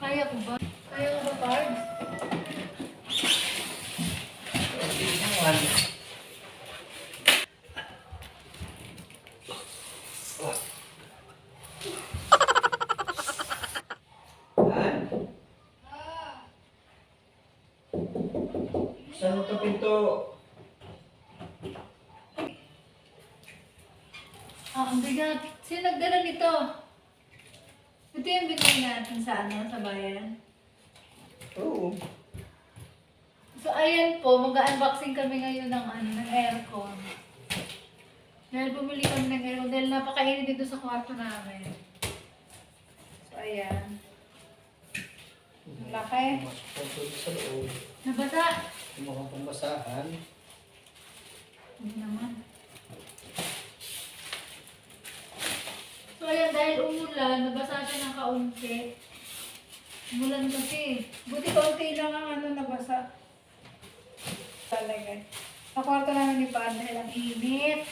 Kaya ko ba? Kaya ko ba, Pards? Saan mo to pinto? Ah, ang bigat. Sino nagdala nito? Ito yung binili natin sa ano, sa bayan. Oo. So, ayan po, mag-unboxing kami ngayon ng ano, ng aircon. Dahil bumili kami ng aircon dahil napakainit dito sa kwarto namin. So, ayan. Ang Laki. Pumasok po sa loob. Nabasa. Mukhang pambasahan. Hindi naman. So, ayan, dahil umulan, nabasa siya ng kaunti. Umulan kasi. Buti kaunti lang ang ano nabasa. Talaga. Sa kwarto namin ni Paan dahil ang init.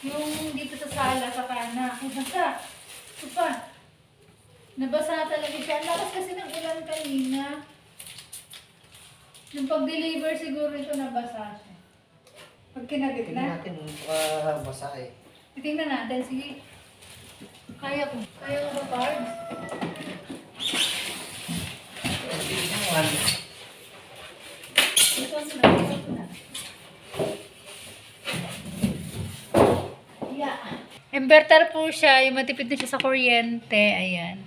Yung dito sa sala, sa kana. Ay, basa. Ito pa. Nabasa talaga siya. Ang lakas kasi ng ulan kanina. Yung pag-deliver siguro ito nabasa siya. Pag Tingnan na. natin kung baka basa eh. Titingnan natin. Sige. Kaya ko. Kaya ko ba. Ito mo na. Mo na. Yeah. Inverter po siya. Yung matipid na siya sa kuryente. Ayan.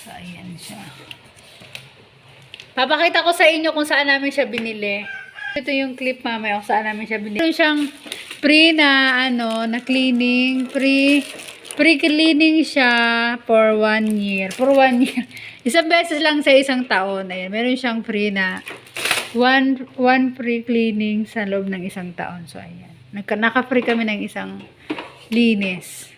So, ayan siya. Papakita ko sa inyo kung saan namin siya binili. Ito yung clip mamaya kung saan namin siya binili. Ito siyang free na ano, na cleaning, free free cleaning siya for one year. For one year. Isang beses lang sa isang taon. Ayan, meron siyang free na one, one free cleaning sa loob ng isang taon. So, ayan. Nagka, naka-free kami ng isang linis.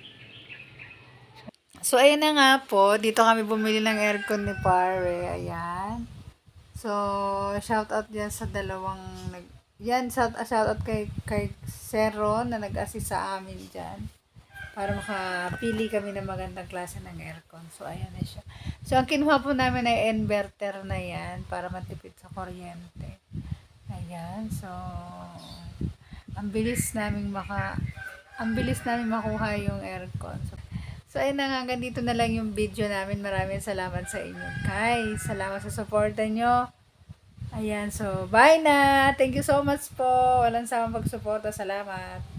So, ayan na nga po. Dito kami bumili ng aircon ni Pare. Ayan. So, shout out yan sa dalawang nag yan, shout, shout out kay, kay Seron na nag-assist sa amin dyan para makapili kami ng magandang klase ng aircon. So, ayan na siya. So, ang kinuha po namin ay inverter na yan para matipid sa kuryente. Ayan. So, ang bilis namin maka ang bilis namin makuha yung aircon. So, so ayun na nga, hanggang dito na lang yung video namin. Maraming salamat sa inyo, guys. Salamat sa suporta nyo. Ayan, so bye na. Thank you so much po. Walang samang pagsuporta. Salamat.